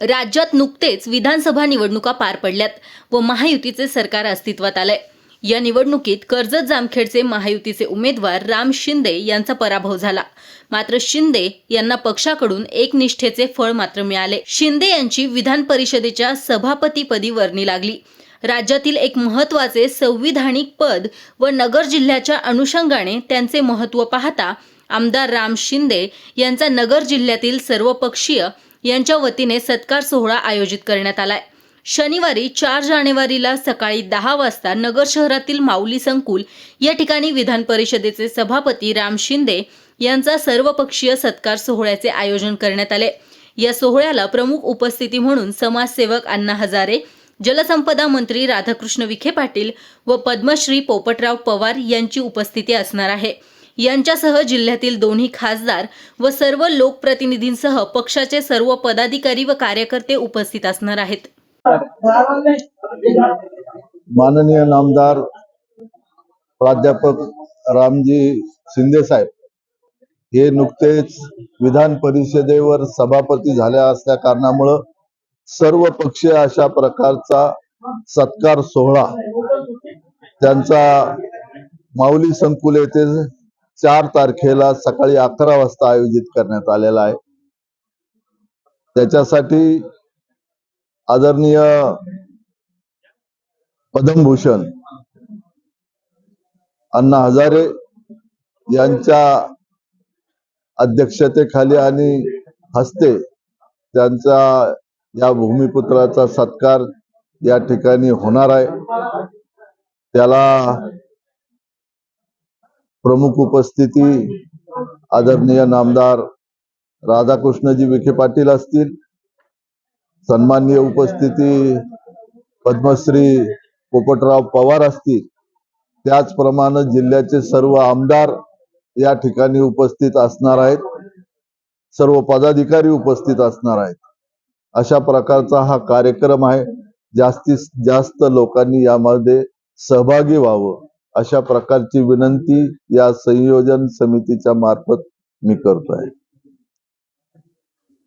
राज्यात नुकतेच विधानसभा निवडणुका पार पडल्यात व महायुतीचे सरकार अस्तित्वात आलंय. या निवडणुकीत कर्जत जामखेडचे महायुतीचे उमेदवार राम शिंदे यांचा पराभव झाला. मात्र शिंदे यांना पक्षाकडून एक निष्ठेचे फळ मात्र मिळाले. शिंदे यांची विधान परिषदेच्या सभापतीपदी वर्णी लागली. राज्यातील एक महत्त्वाचे संविधानिक पद व नगर जिल्ह्याच्या अनुषंगाने त्यांचे महत्त्व पाहता आमदार राम शिंदे यांचा नगर जिल्ह्यातील सर्वपक्षीय यांच्या वतीने सत्कार सोहळा आयोजित करण्यात आलाय. शनिवारी चार जानेवारीला सकाळी दहा वाजता नगर शहरातील माऊली संकुल या ठिकाणी विधान परिषदेचे सभापती राम शिंदे यांचा सर्वपक्षीय सत्कार सोहळ्याचे आयोजन करण्यात आले. या सोहळ्याला प्रमुख उपस्थिती म्हणून समाजसेवक अण्णा हजारे जलसंपदा मंत्री राधाकृष्ण विखे पाटील व पद्मश्री पोपटराव पवार यांची उपस्थिती असणार आहे. यांच्यासह जिल्ह्यातील दोन्ही खासदार व सर्व लोकप्रतिनिधींसह पक्षाचे सर्व पदाधिकारी व कार्यकर्ते उपस्थित असणार आहेत. माननीय नामदार प्राध्यापक रामजी शिंदे साहेब हे नुकतेच विधान परिषदेवर सभापती झाल्या असल्या कारणामुळं सर्व पक्षीय अशा प्रकारचा सत्कार सोहळा त्यांचा माऊली संकुल येथे चार तारखेला सकाळी अकरा वाजता आयोजित करण्यात आलेला आहे. त्याच्यासाठी आदरणीय पद्मभूषण अण्णा हजारे यांच्या अध्यक्षतेखाली आणि हस्ते त्यांचा या भूमिपुत्राचा सत्कार या ठिकाणी होणार आहे. त्याला प्रमुख उपस्थिती आदरणीय नामदार राधाकृष्णजी विखे पाटील असतील. सन्माननीय उपस्थिती पद्मश्री पोपटराव पवार असतील. त्याचप्रमाणे जिल्ह्याचे सर्व आमदार या ठिकाणी उपस्थित असणार आहेत. सर्व पदाधिकारी उपस्थित असणार आहेत. अशा प्रकारचा हा कार्यक्रम आहे. जास्तीत जास्त लोकांनी यामध्ये सहभागी व्हावं. अशा प्रकारची विनंती या संयोजन समितीच्या मार्फत मी करतोय.